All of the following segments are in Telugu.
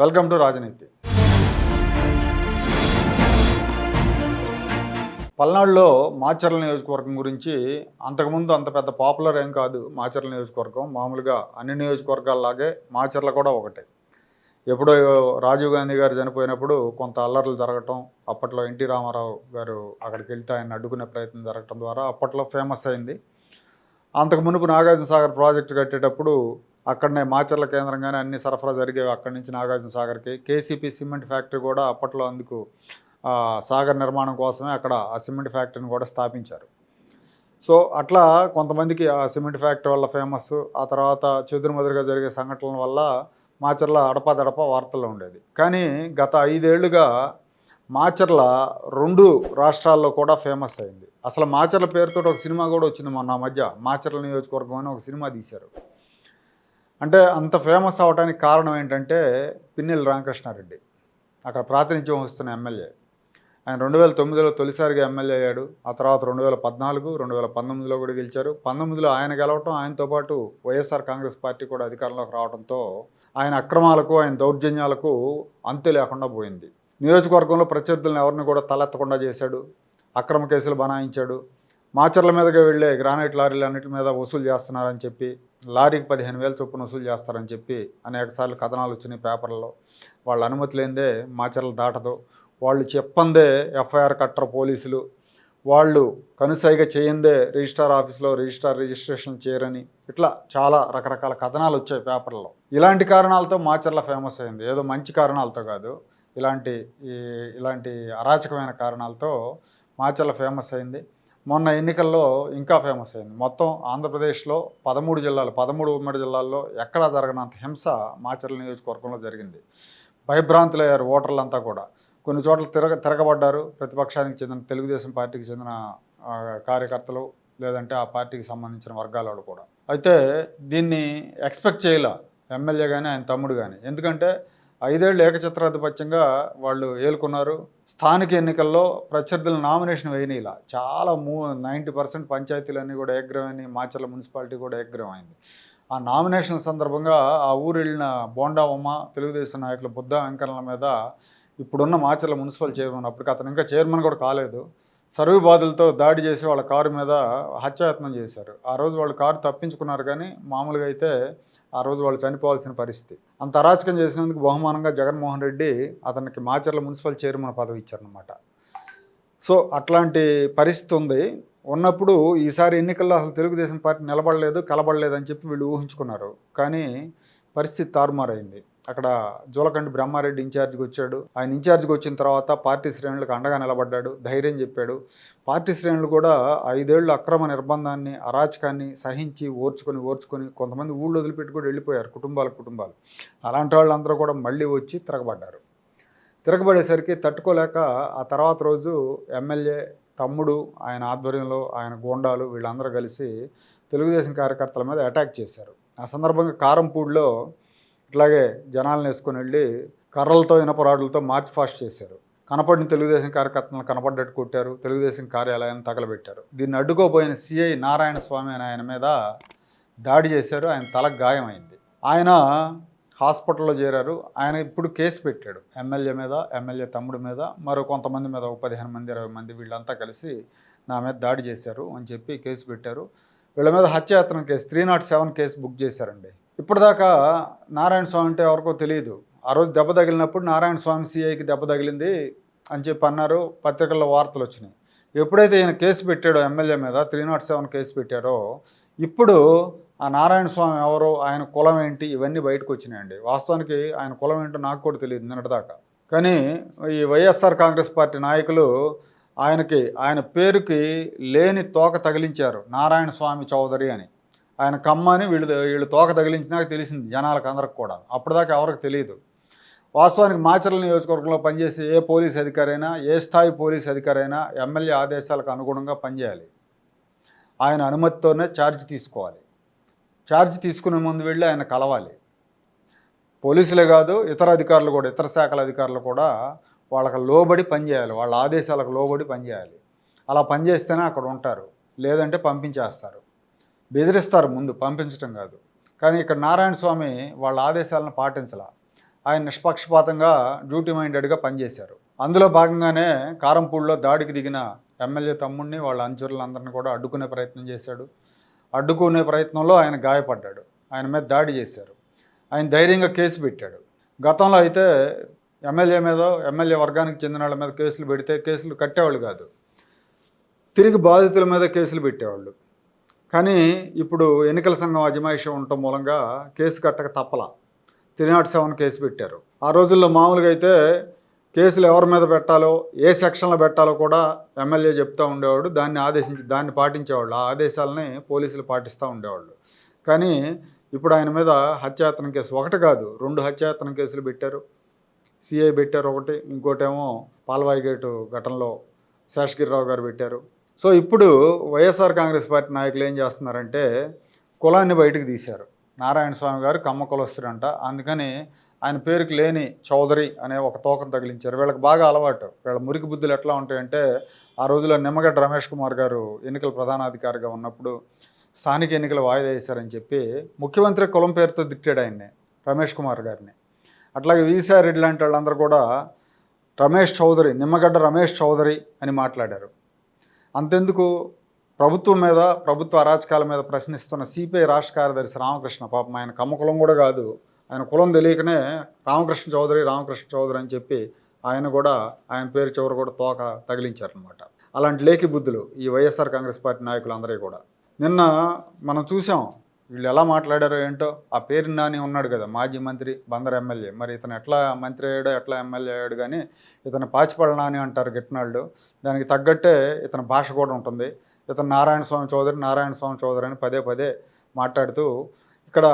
వెల్కమ్ టు రాజనీతి. పల్నాడులో మాచర్ల నియోజకవర్గం గురించి అంతకుముందు అంత పెద్ద పాపులర్ ఏం కాదు మాచర్ల నియోజకవర్గం. మామూలుగా అన్ని నియోజకవర్గాల్లాగే మాచర్ల కూడా ఒకటే. ఎప్పుడో రాజీవ్ గాంధీ గారు చనిపోయినప్పుడు కొంత అల్లర్లు జరగటం అప్పట్లో ఎన్టీ రామారావు గారు అక్కడికి వెళ్తే ఆయన అడ్డుకునే ప్రయత్నం జరగటం ద్వారా అప్పట్లో ఫేమస్ అయింది. అంతకు మునుపు నాగార్జున సాగర్ ప్రాజెక్టు కట్టేటప్పుడు అక్కడనే మాచర్ల కేంద్రంగానే అన్ని సరఫరా జరిగేవి అక్కడి నుంచి నాగార్జున సాగర్కి. కేసీపీ సిమెంట్ ఫ్యాక్టరీ కూడా అప్పట్లో అందుకు సాగర్ నిర్మాణం కోసమే అక్కడ ఆ సిమెంట్ ఫ్యాక్టరీని కూడా స్థాపించారు. సో అట్లా కొంతమందికి ఆ సిమెంట్ ఫ్యాక్టరీ వల్ల ఫేమస్ ఆ తర్వాత చెదురుమదురుగా జరిగే సంఘటనల వల్ల మాచర్ల అడపాదడప వార్తల్లో ఉండేది. కానీ గత ఐదేళ్ళుగా మాచర్ల రెండు రాష్ట్రాల్లో కూడా ఫేమస్ అయింది. అసలు మాచర్ల పేరుతో ఒక సినిమా కూడా వచ్చింది మొన్న మధ్య. మాచర్ల నియోజకవర్గం అని ఒక సినిమా తీశారు. అంటే అంత ఫేమస్ అవడానికి కారణం ఏంటంటే పిన్నెల్లి రామకృష్ణారెడ్డి. అక్కడ ప్రాతినిధ్యం వస్తున్న ఎమ్మెల్యే. ఆయన రెండు వేల తొమ్మిదిలో తొలిసారిగా ఎమ్మెల్యే అయ్యాడు. ఆ తర్వాత రెండు వేల పద్నాలుగు రెండు వేల పంతొమ్మిదిలో కూడా గెలిచారు. పంతొమ్మిదిలో ఆయన గెలవటం ఆయనతో పాటు వైఎస్ఆర్ కాంగ్రెస్ పార్టీ కూడా అధికారంలోకి రావడంతో ఆయన అక్రమాలకు ఆయన దౌర్జన్యాలకు అంతు లేకుండా పోయింది. నియోజకవర్గంలో ప్రత్యర్థులను ఎవరిని కూడా తలెత్తకుండా చేశాడు. అక్రమ కేసులు బనాయించాడు. మాచర్ల మీదగా వెళ్ళే గ్రానైట్ లారీలు అన్నిటి మీద వసూలు చేస్తున్నారని చెప్పి లారీకి పదిహేను వేల చొప్పున వసూలు చేస్తారని చెప్పి అనేకసార్లు కథనాలు వచ్చినాయి పేపర్లలో. వాళ్ళ అనుమతి లేనిదే మాచర్లు దాటదు. వాళ్ళు చెప్పందే ఎఫ్ఐఆర్ కట్టరు పోలీసులు. వాళ్ళు కనుసైగ చేయందే రిజిస్టార్ ఆఫీస్లో రిజిస్టార్ రిజిస్ట్రేషన్ చేయరని ఇట్లా చాలా రకరకాల కథనాలు వచ్చాయి పేపర్లో ఇలాంటి కారణాలతో మాచర్ల ఫేమస్ అయింది. ఏదో మంచి కారణాలతో కాదు ఇలాంటి ఈ ఇలాంటి అరాచకమైన కారణాలతో మాచర్ల ఫేమస్ అయింది. మొన్న ఎన్నికల్లో ఇంకా ఫేమస్ అయింది. మొత్తం ఆంధ్రప్రదేశ్లో పదమూడు జిల్లాలు పదమూడు ఉమ్మడి జిల్లాల్లో ఎక్కడా జరగనంత హింస మాచర్ల నియోజకవర్గంలో జరిగింది. భయభ్రాంతులయ్యారు ఓటర్లంతా కూడా. కొన్ని చోట్ల తిరగ తిరగబడ్డారు. ప్రతిపక్షానికి చెందిన తెలుగుదేశం పార్టీకి చెందిన కార్యకర్తలు లేదంటే ఆ పార్టీకి సంబంధించిన వర్గాల వాళ్ళు కూడా. అయితే దీన్ని ఎక్స్పెక్ట్ చేయలే. ఎమ్మెల్యే కానీ ఆయన తమ్ముడు కానీ ఎందుకంటే ఐదేళ్ళు ఏకచిత్రాధిపత్యంగా వాళ్ళు ఏలుకున్నారు. స్థానిక ఎన్నికల్లో ప్రత్యర్థుల నామినేషన్ వేయనీలా చాలా మూ నైంటీ పర్సెంట్ పంచాయతీలన్నీ కూడా ఏగ్రమైనవి మాచర్ల మున్సిపాలిటీ కూడా ఏగ్రమైంది ఆ నామినేషన్ సందర్భంగా ఆ ఊరు వెళ్ళిన బోండా ఉమ్మ తెలుగుదేశం నాయకుల బుద్ధ వెంకన్నల మీద ఇప్పుడున్న మాచర్ల మున్సిపల్ చైర్మన్ అప్పటికి అతను ఇంకా చైర్మన్ కూడా కాలేదు సర్వే బాధలతో దాడి చేసి వాళ్ళ కారు మీద హత్యాయత్నం చేశారు. ఆ రోజు వాళ్ళు కారు తప్పించుకున్నారు కానీ మామూలుగా అయితే ఆ రోజు వాళ్ళు చనిపోవాల్సిన పరిస్థితి. అంత అరాచకం చేసినందుకు బహుమానంగా జగన్మోహన్ రెడ్డి అతనికి మాచర్ల మున్సిపల్ చైర్మన్ పదవి ఇచ్చారనమాట సో అట్లాంటి పరిస్థితి ఉంది. ఉన్నప్పుడు ఈసారి ఎన్నికల్లో అసలు తెలుగుదేశం పార్టీ నిలబడలేదు కలబడలేదు అని చెప్పి వీళ్ళు ఊహించుకున్నారు. కానీ పరిస్థితి తారుమారైంది. అక్కడ జోలకండి బ్రహ్మారెడ్డి ఇన్ఛార్జ్కి వచ్చాడు. ఆయన ఇన్ఛార్జ్కి వచ్చిన తర్వాత పార్టీ శ్రేణులకు అండగా నిలబడ్డాడు. ధైర్యం చెప్పాడు. పార్టీ శ్రేణులు కూడా ఐదేళ్ళు అక్రమ నిర్బంధాన్ని అరాచకాన్ని సహించి ఓర్చుకొని ఓర్చుకొని కొంతమంది ఊళ్ళో వదిలిపెట్టి కూడా వెళ్ళిపోయారు కుటుంబాల కుటుంబాలు. అలాంటి వాళ్ళందరూ కూడా మళ్ళీ వచ్చి తిరగబడ్డారు. తిరగబడేసరికి తట్టుకోలేక ఆ తర్వాత రోజు ఎమ్మెల్యే తమ్ముడు ఆయన ఆధ్వర్యంలో ఆయన గోండాలు వీళ్ళందరూ కలిసి తెలుగుదేశం కార్యకర్తల మీద అటాక్ చేశారు. ఆ సందర్భంగా కారంపూడిలో ఇట్లాగే జనాలను వేసుకొని వెళ్ళి కర్రలతో ఇనపరాడులతో మార్చ్ ఫాస్ట్ చేశారు. కనపడిన తెలుగుదేశం కార్యకర్తలను కనపడ్డట్టు కొట్టారు. తెలుగుదేశం కార్యాలయాన్ని తగలబెట్టారు. దీన్ని అడ్డుకోబోయిన సిఐ నారాయణ స్వామి అనే ఆయన మీద దాడి చేశారు. ఆయన తలకు గాయమైంది. ఆయన హాస్పిటల్లో చేరారు. ఆయన ఇప్పుడు కేసు పెట్టాడు. ఎమ్మెల్యే మీద ఎమ్మెల్యే తమ్ముడి మీద మరో కొంతమంది మీద ఒక పదిహేను మంది ఇరవై మంది వీళ్ళంతా కలిసి నా మీద దాడి చేశారు అని చెప్పి కేసు పెట్టారు. వీళ్ళ మీద హత్యాయత్నం case three nought seven case book చేశారండి. ఇప్పటిదాకా నారాయణ స్వామి అంటే ఎవరికో తెలియదు. ఆ రోజు దెబ్బ తగిలినప్పుడు నారాయణ స్వామి సిఐకి దెబ్బ తగిలింది అని చెప్పి అన్నారు. పత్రికల్లో వార్తలు వచ్చినాయి. ఎప్పుడైతే ఈయన కేసు పెట్టాడో ఎమ్మెల్యే మీద త్రీ నాట్ సెవెన్ కేసు పెట్టారో ఇప్పుడు ఆ నారాయణ స్వామి ఎవరు ఆయన కులం ఏంటి ఇవన్నీ బయటకు వచ్చినాయండి. వాస్తవానికి ఆయన కులం ఏంటో నాకు కూడా తెలియదు నిన్నటిదాకా. కానీ ఈ వైఎస్ఆర్ కాంగ్రెస్ పార్టీ నాయకులు ఆయనకి ఆయన పేరుకి లేని తోక తగిలించారు నారాయణ స్వామి చౌదరి అని. ఆయన కమ్మని వీళ్ళు వీళ్ళు తోక తగిలించినాక తెలిసింది జనాలకు అందరికి కూడా. అప్పటిదాకా ఎవరికి తెలియదు. వాస్తవానికి మాచర్ల నియోజకవర్గంలో పనిచేసే ఏ పోలీస్ అధికారి అయినా ఏ స్థాయి పోలీస్ అధికారి అయినా ఎమ్మెల్యే ఆదేశాలకు అనుగుణంగా పనిచేయాలి. ఆయన అనుమతితోనే ఛార్జ్ తీసుకోవాలి. ఛార్జ్ తీసుకునే ముందు వెళ్ళి ఆయన కలవాలి. పోలీసులే కాదు ఇతర అధికారులు కూడా ఇతర శాఖల అధికారులు కూడా వాళ్ళకి లోబడి పనిచేయాలి. వాళ్ళ ఆదేశాలకు లోబడి పనిచేయాలి. అలా పనిచేస్తేనే అక్కడ ఉంటారు. లేదంటే పంపించేస్తారు. బెదిరిస్తారు ముందు పంపించడం కాదు. కానీ ఇక్కడ నారాయణ స్వామి వాళ్ళ ఆదేశాలను పాటించాల. ఆయన నిష్పక్షపాతంగా డ్యూటీ మైండెడ్గా పనిచేశారు. అందులో భాగంగానే కారంపూడిలో దాడికి దిగిన ఎమ్మెల్యే తమ్ముడిని వాళ్ళ అనుచరులందరిని కూడా అడ్డుకునే ప్రయత్నం చేశాడు. అడ్డుకునే ప్రయత్నంలో ఆయన గాయపడ్డాడు. ఆయన మీద దాడి చేశారు. ఆయన ధైర్యంగా కేసు పెట్టాడు. గతంలో అయితే ఎమ్మెల్యే మీద ఎమ్మెల్యే వర్గానికి చెందిన వాళ్ళ మీద కేసులు పెడితే కేసులు కట్టేవాళ్ళు కాదు. తిరిగి బాధితుల మీద కేసులు పెట్టేవాళ్ళు. కానీ ఇప్పుడు ఎన్నికల సంఘం అజమాయిషం ఉండటం మూలంగా కేసు కట్టక తప్పల. త్రీ నాట్ సెవెన్ కేసు పెట్టారు. ఆ రోజుల్లో మామూలుగా అయితే కేసులు ఎవరి మీద పెట్టాలో ఏ సెక్షన్లో పెట్టాలో కూడా ఎమ్మెల్యే చెప్తూ ఉండేవాడు. దాన్ని ఆదేశించి దాన్ని పాటించేవాళ్ళు. ఆ ఆదేశాలని పోలీసులు పాటిస్తూ ఉండేవాళ్ళు. కానీ ఇప్పుడు ఆయన మీద హత్యాయత్నం కేసు ఒకటి కాదు రెండు హత్యాయత్నం కేసులు పెట్టారు. సిఐ పెట్టారు ఒకటి. ఇంకోటేమో పాల్వాయి గేటు ఘటనలో శేషగిరిరావు గారు పెట్టారు. సో ఇప్పుడు వైఎస్ఆర్ కాంగ్రెస్ పార్టీ నాయకులు ఏం చేస్తున్నారంటే కులాన్ని బయటకు తీశారు. నారాయణ స్వామి గారు కమ్మ కులస్తుడంట. అందుకని ఆయన పేరుకి లేని చౌదరి అనే ఒక తోకం తగిలించారు. వీళ్ళకి బాగా అలవాటు. వీళ్ళ మురికి బుద్ధులు ఎట్లా ఉంటాయంటే ఆ రోజుల్లో నిమ్మగడ్డ రమేష్ కుమార్ గారు ఎన్నికల ప్రధానాధికారిగా ఉన్నప్పుడు స్థానిక ఎన్నికలు వాయిదా వేశారని చెప్పి ముఖ్యమంత్రి కులం పేరుతో తిట్టాడు ఆయన్ని రమేష్ కుమార్ గారిని. అట్లాగే వీసారెడ్డి లాంటి వాళ్ళందరూ కూడా రమేష్ చౌదరి నిమ్మగడ్డ రమేష్ చౌదరి అని మాట్లాడారు. అంతెందుకు ప్రభుత్వం మీద ప్రభుత్వ అరాచకాల మీద ప్రశ్నిస్తున్న సిపిఐ రాష్ట్ర కార్యదర్శి రామకృష్ణ పాపం ఆయన కమ్మ కులం కూడా కాదు. ఆయన కులం తెలియకనే రామకృష్ణ చౌదరి రామకృష్ణ చౌదరి అని చెప్పి ఆయన కూడా ఆయన పేరు చివరి కూడా తోక తగిలించారనమాట అలాంటి లేఖి బుద్ధులు ఈ వైఎస్ఆర్ కాంగ్రెస్ పార్టీ నాయకులందరూ కూడా. నిన్న మనం చూసాం వీళ్ళు ఎలా మాట్లాడారో ఏంటో ఆ పేరు నాని ఉన్నాడు కదా మాజీ మంత్రి బందర్ ఎమ్మెల్యే. మరి ఇతను ఎట్లా మంత్రి అయ్యాడో ఎట్లా ఎమ్మెల్యే అయ్యాడు కానీ ఇతను పాచిపళ్ళ నాని అంటారు గిట్టినాళ్ళు దానికి తగ్గట్టే ఇతని భాష కూడా ఉంటుంది. ఇతను నారాయణ స్వామి చౌదరి నారాయణ స్వామి చౌదరి అని పదే పదే మాట్లాడుతూ ఇక్కడ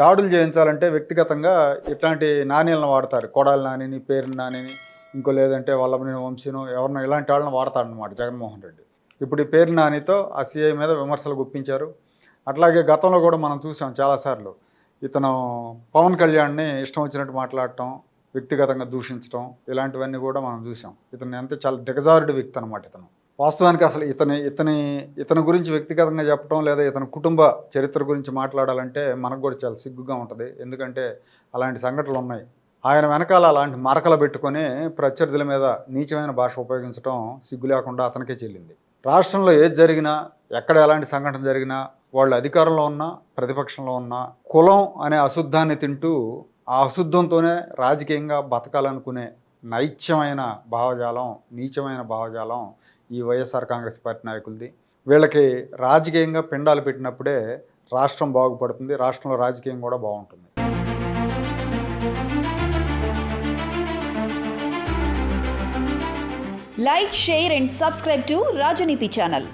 దాడులు చేయించాలంటే వ్యక్తిగతంగా ఇట్లాంటి నాణ్యాలను వాడతారు. కొడాలి నానిని పేరు నానిని ఇంకో లేదంటే వల్లభని వంశీను ఎవరినో ఇలాంటి వాళ్ళని వాడతాడనమాట జగన్మోహన్ రెడ్డి. ఇప్పుడు ఈ పేరు నానితో ఆ సీఐ మీద విమర్శలు గుప్పించారు. అట్లాగే గతంలో కూడా మనం చూసాం చాలాసార్లు. ఇతను పవన్ కళ్యాణ్ని ఇష్టం వచ్చినట్టు మాట్లాడటం వ్యక్తిగతంగా దూషించడం ఇలాంటివన్నీ కూడా మనం చూసాం. ఇతను ఎంత చాలా దిగజారుడు వ్యక్తి అనమాట ఇతను. వాస్తవానికి అసలు ఇతని ఇతని ఇతని గురించి వ్యక్తిగతంగా చెప్పడం లేదా ఇతని కుటుంబ చరిత్ర గురించి మాట్లాడాలంటే మనకు కూడా చాలా సిగ్గుగా ఉంటుంది. ఎందుకంటే అలాంటి సంఘటనలు ఉన్నాయి. ఆయన వెనకాల అలాంటి మరకలు పెట్టుకొని ప్రత్యర్థుల మీద నీచమైన భాష ఉపయోగించడం సిగ్గు లేకుండా అతనికే చెల్లింది. రాష్ట్రంలో ఏది జరిగినా ఎక్కడ ఎలాంటి సంఘటన జరిగినా వాళ్ళు అధికారంలో ఉన్నా ప్రతిపక్షంలో ఉన్నా కులం అనే అశుద్ధాన్ని తింటూ ఆ అశుద్ధంతోనే రాజకీయంగా బతకాలనుకునే నైత్యమైన భావజాలం నీచమైన భావజాలం ఈ వైఎస్ఆర్ కాంగ్రెస్ పార్టీ నాయకులది. వీళ్ళకి రాజకీయంగా పిండాలు పెట్టినప్పుడే రాష్ట్రం బాగుపడుతుంది రాష్ట్రంలో రాజకీయం కూడా బాగుంటుంది. Like share and subscribe to Rajneeti channel